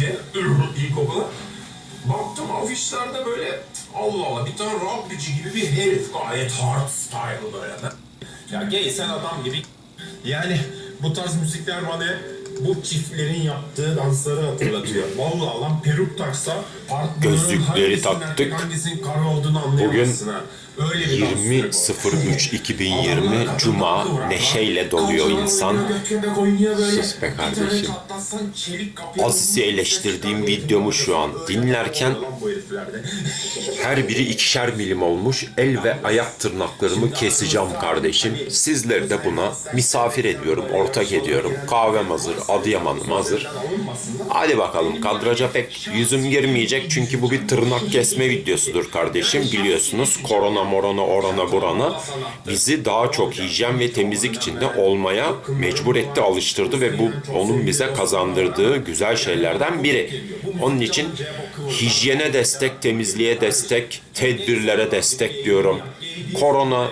diye ilkokula. Baktım afişlerde böyle Allah Allah bir tane rugbyci gibi bir herif gayet hard style böyle. Ya gay sen adam gibi. Yani bu tarz müzikler bana hep bu çiftlerin yaptığı dansları hatırlatıyor. Vallahi lan peruk taksa Gözlükleri taktık. erkek, hangisinin karı olduğunu anlayamazsın ha. Öyle bir dans türü bu. 20.03.2020 Cuma neşeyle doluyor insan. Sus be kardeşim. Aziz'i eleştirdiğim videomu şu an dinlerken her biri ikişer milim olmuş el ve ayak tırnaklarımı keseceğim kardeşim. Sizleri de buna misafir ediyorum, ortak ediyorum. Kahvem hazır, Adıyaman'ım hazır. Hadi bakalım kadraja pek yüzüm girmeyecek çünkü bu bir tırnak kesme videosudur kardeşim. Biliyorsunuz korona morona orana burana bizi daha çok hijyen ve temizlik içinde olmaya mecbur etti, alıştırdı ve bu onun bize kazandırdığı güzel şeylerden biri. Onun için hijyene destek, temizliğe destek, tedbirlere destek diyorum. Korona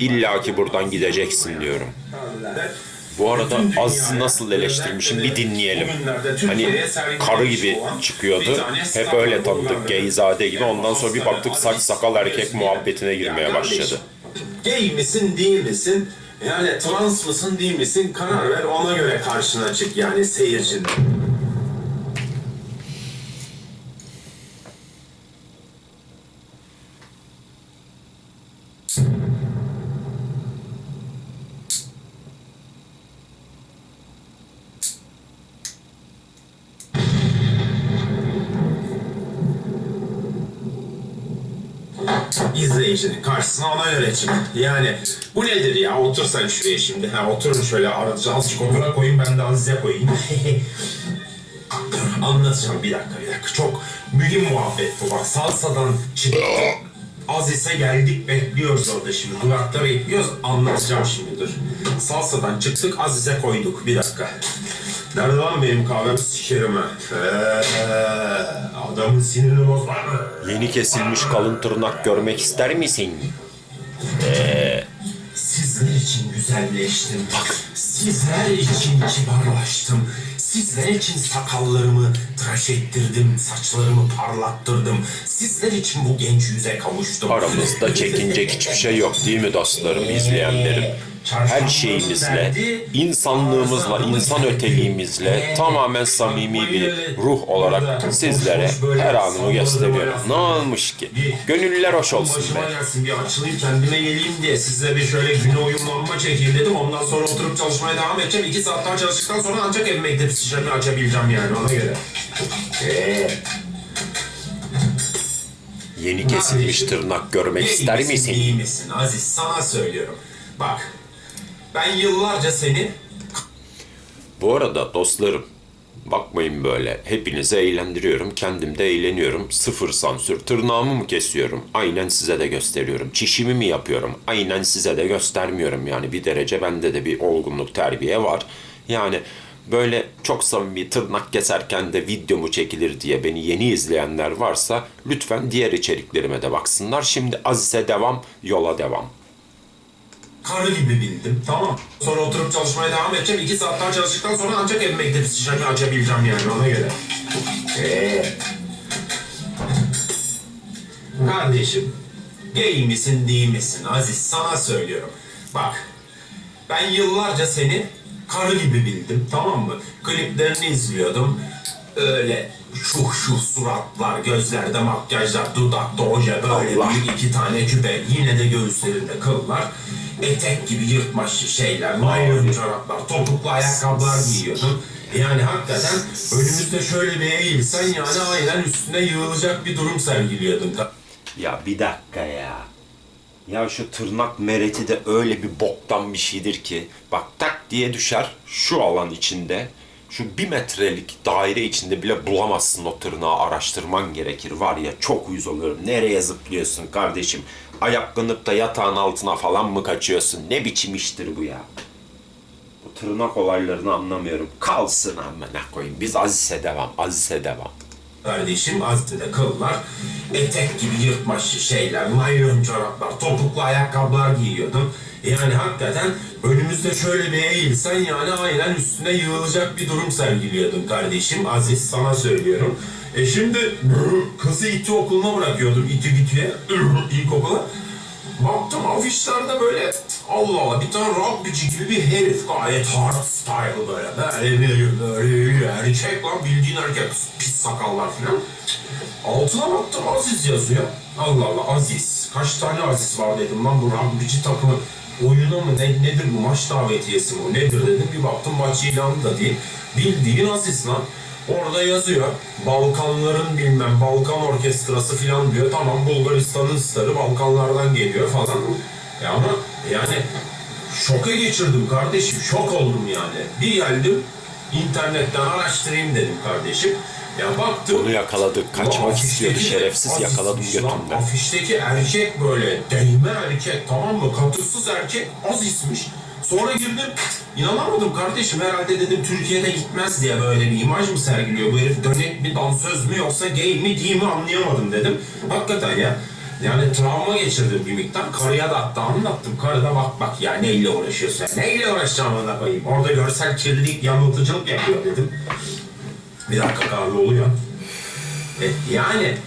illaki buradan gideceksin diyorum. Bu arada Aziz'i nasıl eleştirmişim bir dinleyelim. Hani karı gibi çıkıyordu. Hep öyle tanıdık geyzade gibi. Ondan sonra bir baktık saç sakal erkek muhabbetine girmeye başladı. Gay misin değil misin? Yani trans mısın değil misin? Karar ver ona göre karşına çık yani seyircinin. İzleyicinin karşısına ona göre çık. Yani bu nedir ya? Otur sen şuraya şimdi. Ha, oturun şöyle aracı azıcık omura koyayım ben de Aziz'e koyayım. Anlatacağım bir dakika bir dakika. Çok mühim muhabbet bu. Bak salsadan çıktık. Aziz'e geldik bekliyoruz orada şimdi. Durakta bekliyoruz. Anlatacağım şimdi dur. Salsadan çıktık Aziz'e koyduk. Bir dakika. Nerede lan benim kahvem sikerim ha? Ee, adamın sinirini bozma. Yeni kesilmiş kalın tırnak görmek ister misin? Sizler için güzelleştim. Sizler için kibarlaştım. Sizler için sakallarımı tıraş ettirdim, saçlarımı parlattırdım. Sizler için bu genç yüze kavuştum. Aramızda çekinecek hiçbir şey yok değil mi dostlarım, izleyenlerim? Her şeyimizle, insanlığımızla, insan öteliğimizle tamamen samimi bir ruh olarak sizlere her anımı gösteriyorum. Ne olmuş ki? Gönüller hoş olsun be. bir açılayım kendime geleyim diye size bir şöyle güne uyumlanma çekeyim dedim. Ondan sonra oturup çalışmaya devam edeceğim. İki saat daha çalıştıktan sonra ancak evime gidip şişemi açabileceğim yani ona göre. Eee. Yeni kesilmiş tırnak görmek ister misin? iyi misin Aziz? Sana söylüyorum. Bak, ben yıllarca seni Bu arada dostlarım, bakmayın böyle. Hepinizi eğlendiriyorum, kendim de eğleniyorum. Sıfır sansür. Tırnağımı mı kesiyorum? Aynen size de gösteriyorum. Çişimi mi yapıyorum? Aynen size de göstermiyorum. Yani bir derece bende de bir olgunluk, terbiye var. Yani böyle çok samimi tırnak keserken de videomu çekilir diye beni yeni izleyenler varsa lütfen diğer içeriklerime de baksınlar. Şimdi Aziz'e devam, yola devam. Karı gibi bildim. Tamam. Sonra oturup çalışmaya devam edeceğim. İki saat daha çalıştıktan sonra ancak evime gidip şişemi açabileceğim yani ona göre. Eee. Kardeşim, gay misin değil misin Aziz? Sana söylüyorum. Bak, ben yıllarca seni karı gibi bildim tamam mı? Kliplerini izliyordum. Öyle şuh şuh suratlar, gözlerde makyajlar, dudakta oje böyle büyük iki tane küpe, yine de göğüslerinde kıllar. Etek gibi yırtmaçlı şeyler, naylon çoraplar, topuklu ayakkabılar giyiyordun. Yani hakikaten önümüzde şöyle bir eğilsen yani aynen üstüne yığılacak bir durum sergiliyordun. Ya bir dakika ya. Ya şu tırnak mereti de öyle bir boktan bir şeydir ki. Bak tak diye düşer şu alan içinde. Şu bir metrelik daire içinde bile bulamazsın o tırnağı araştırman gerekir. Var ya çok uyuz oluyorum. Nereye zıplıyorsun kardeşim? Ayaklanıp da yatağın altına falan mı kaçıyorsun? Ne biçim iştir bu ya? Bu tırnak olaylarını anlamıyorum. Kalsın amına koyayım. Biz Aziz'e devam, Aziz'e devam. kardeşim. Aziz'de kıllar. Etek gibi yırtmaçlı şeyler, naylon çoraplar, topuklu ayakkabılar giyiyordum. Yani hakikaten önümüzde şöyle bir eğilsen yani aynen üstüne yığılacak bir durum sergiliyordun kardeşim. Aziz sana söylüyorum. E şimdi kızı İTÜ okuluna bırakıyordum. İTÜ İTÜ'ye ilkokula. Baktım afişlerde böyle Allah Allah bir tane rugbyci gibi bir herif gayet hard style böyle böyle bir böyle erkek lan bildiğin erkek pis sakallar falan. Altına baktım Aziz yazıyor. Allah Allah Aziz. Kaç tane Aziz var dedim lan bu rugbyci takımı oyunu mu ne, nedir bu maç davetiyesi mi nedir dedim. Bir baktım maç ilanı da değil. Bildiğin Aziz lan. Orada yazıyor. Balkanların bilmem Balkan orkestrası falan diyor. Tamam Bulgaristan'ın starı Balkanlardan geliyor falan. Ya ama yani şoka geçirdim kardeşim. Şok oldum yani. Bir geldim internetten araştırayım dedim kardeşim. Ya baktım. Bunu yakaladık. Kaçmak istiyordu şerefsiz. Yakaladım götümden. Afişteki erkek böyle değme erkek tamam mı? Katırsız erkek Aziz'miş. Sonra girdim inanamadım kardeşim herhalde dedim Türkiye'de gitmez diye böyle bir imaj mı sergiliyor bu herif dönek mi dansöz mü yoksa gay mi değil mi anlayamadım dedim. Hakikaten ya yani travma geçirdim bir miktar. Karıya da hatta anlattım. Karı da bak bak ya neyle uğraşıyorsun? Neyle uğraşacağım ona koyayım? Orada görsel kirlilik, yanıltıcılık yapıyor dedim. Bir dakika kahve oluyor. E, yani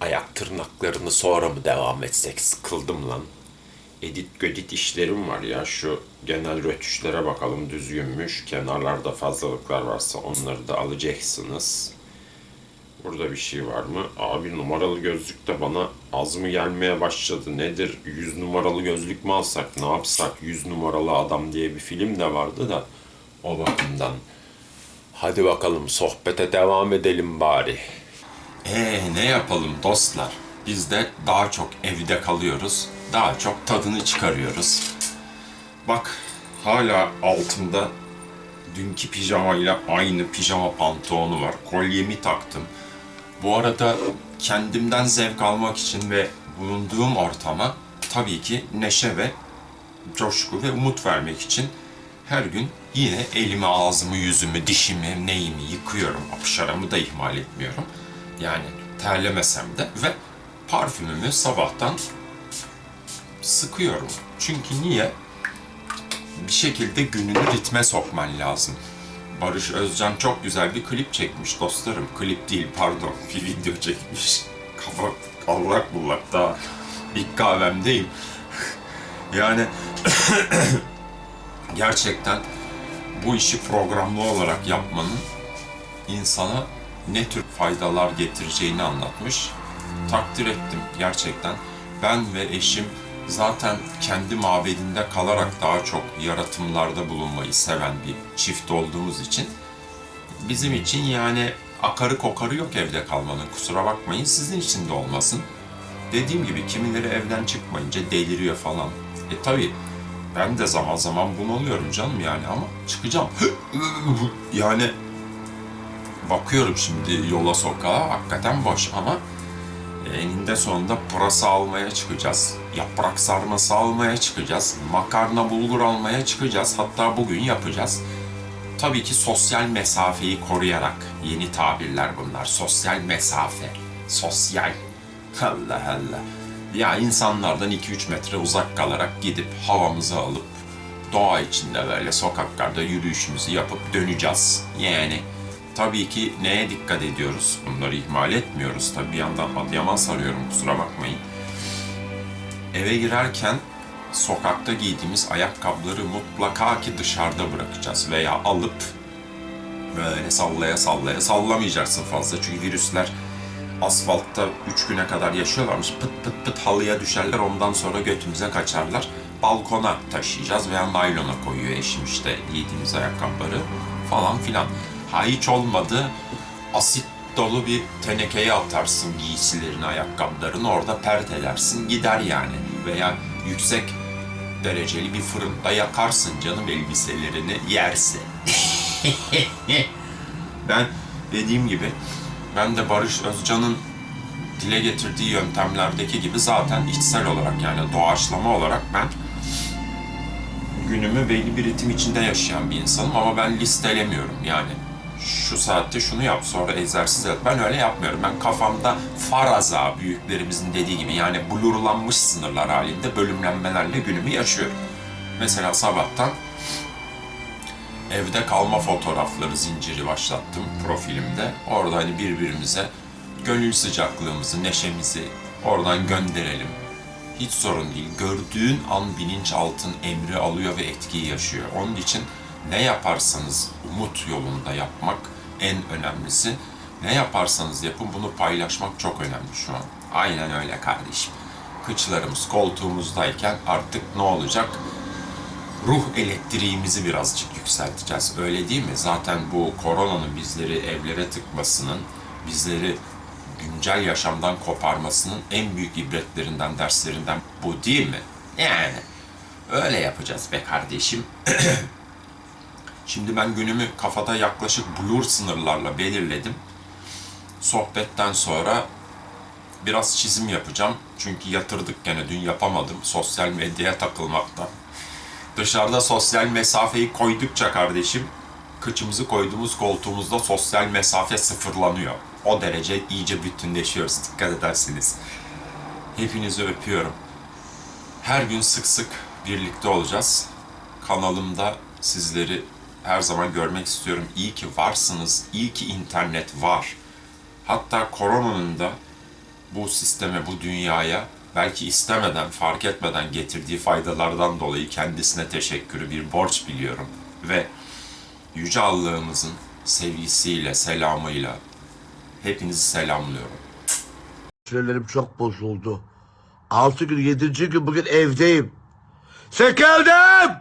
Ayak tırnaklarını sonra mı devam etsek? Sıkıldım lan. Edit gödit işlerim var ya. Şu genel rötuşlara bakalım düzgünmüş. Kenarlarda fazlalıklar varsa onları da alacaksınız. Burada bir şey var mı? Abi numaralı gözlük de bana az mı gelmeye başladı? Nedir? 100 numaralı gözlük mü alsak? Ne yapsak? 100 numaralı adam diye bir film de vardı da o bakımdan. Hadi bakalım sohbete devam edelim bari. Ee ne yapalım dostlar? Biz de daha çok evde kalıyoruz. Daha çok tadını çıkarıyoruz. Bak hala altımda dünkü pijamayla aynı pijama pantolonu var. Kolyemi taktım. Bu arada kendimden zevk almak için ve bulunduğum ortama tabii ki neşe ve coşku ve umut vermek için her gün yine elimi, ağzımı, yüzümü, dişimi, neyimi yıkıyorum. Apışaramı da ihmal etmiyorum. Yani terlemesem de ve parfümümü sabahtan sıkıyorum. Çünkü niye? Bir şekilde gününü ritme sokman lazım. Barış Özcan çok güzel bir klip çekmiş dostlarım. Klip değil pardon bir video çekmiş. Kafa allak bullak daha ilk kahvemdeyim. yani gerçekten bu işi programlı olarak yapmanın insana ne tür faydalar getireceğini anlatmış. Takdir ettim gerçekten. Ben ve eşim zaten kendi mabedinde kalarak daha çok yaratımlarda bulunmayı seven bir çift olduğumuz için bizim için yani akarı kokarı yok evde kalmanın. Kusura bakmayın sizin için de olmasın. Dediğim gibi kimileri evden çıkmayınca deliriyor falan. E tabi ben de zaman zaman bunalıyorum canım yani ama çıkacağım. yani bakıyorum şimdi yola sokağa hakikaten boş ama eninde sonunda pırasa almaya çıkacağız. Yaprak sarması almaya çıkacağız. Makarna bulgur almaya çıkacağız. Hatta bugün yapacağız. Tabii ki sosyal mesafeyi koruyarak yeni tabirler bunlar. Sosyal mesafe. Sosyal. Allah Allah. Ya insanlardan 2-3 metre uzak kalarak gidip havamızı alıp doğa içinde böyle sokaklarda yürüyüşümüzü yapıp döneceğiz. Yani tabii ki neye dikkat ediyoruz? Bunları ihmal etmiyoruz. Tabii bir yandan Adıyaman sarıyorum kusura bakmayın. Eve girerken sokakta giydiğimiz ayakkabıları mutlaka ki dışarıda bırakacağız veya alıp böyle sallaya sallaya sallamayacaksın fazla çünkü virüsler asfaltta 3 güne kadar yaşıyorlarmış. Pıt pıt pıt halıya düşerler ondan sonra götümüze kaçarlar. Balkona taşıyacağız veya naylona koyuyor eşim işte giydiğimiz ayakkabıları falan filan. Ha hiç olmadı asit dolu bir tenekeye atarsın giysilerini, ayakkabılarını orada pert edersin gider yani. Veya yüksek dereceli bir fırında yakarsın canım elbiselerini yersin. ben dediğim gibi ben de Barış Özcan'ın dile getirdiği yöntemlerdeki gibi zaten içsel olarak yani doğaçlama olarak ben günümü belli bir ritim içinde yaşayan bir insanım ama ben listelemiyorum yani şu saatte şunu yap sonra egzersiz yap. Ben öyle yapmıyorum. Ben kafamda faraza büyüklerimizin dediği gibi yani blurlanmış sınırlar halinde bölümlenmelerle günümü yaşıyorum. Mesela sabahtan evde kalma fotoğrafları zinciri başlattım profilimde. Orada hani birbirimize gönül sıcaklığımızı, neşemizi oradan gönderelim. Hiç sorun değil. Gördüğün an bilinçaltın emri alıyor ve etkiyi yaşıyor. Onun için ne yaparsanız umut yolunda yapmak en önemlisi. Ne yaparsanız yapın bunu paylaşmak çok önemli şu an. Aynen öyle kardeşim. Kıçlarımız koltuğumuzdayken artık ne olacak? Ruh elektriğimizi birazcık yükselteceğiz. Öyle değil mi? Zaten bu koronanın bizleri evlere tıkmasının, bizleri güncel yaşamdan koparmasının en büyük ibretlerinden, derslerinden bu değil mi? Yani öyle yapacağız be kardeşim. Şimdi ben günümü kafada yaklaşık blur sınırlarla belirledim. Sohbetten sonra biraz çizim yapacağım. Çünkü yatırdık gene dün yapamadım. Sosyal medyaya takılmaktan. Dışarıda sosyal mesafeyi koydukça kardeşim, kıçımızı koyduğumuz koltuğumuzda sosyal mesafe sıfırlanıyor. O derece iyice bütünleşiyoruz dikkat edersiniz. Hepinizi öpüyorum. Her gün sık sık birlikte olacağız. Kanalımda sizleri her zaman görmek istiyorum. İyi ki varsınız, iyi ki internet var. Hatta koronanın da bu sisteme, bu dünyaya belki istemeden, fark etmeden getirdiği faydalardan dolayı kendisine teşekkürü bir borç biliyorum. Ve Yüce Allah'ımızın sevgisiyle, selamıyla hepinizi selamlıyorum. Sinirlerim çok bozuldu. Altı gün, yedinci gün bugün evdeyim. Sıkıldım!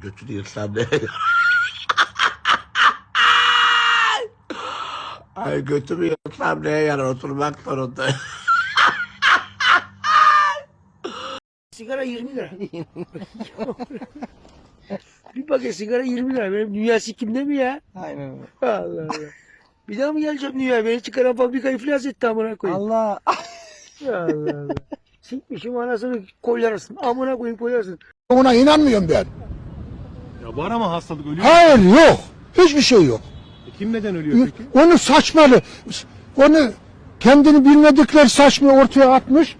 Götünü yırtsam ne? Ay götümü yırtsam neye yarar oturmak zorunda. Sigara 20 lira. bir paket sigara 20 lira. Benim dünya sikimde mi ya? Aynen öyle. Allah Allah. Bir daha mı geleceğim dünya? Beni çıkaran fabrika iflas etti amına koyayım. Allah. Allah Allah. Sikmişim anasını koylarsın. Amına koyayım koyarsın. Ona inanmıyorum ben. Ya var ama hastalık ölüyor. Hayır yok. Hiçbir şey yok. Kim neden ölüyor peki? Onu saçmalı. Onu kendini bilmedikleri saçma ortaya atmış.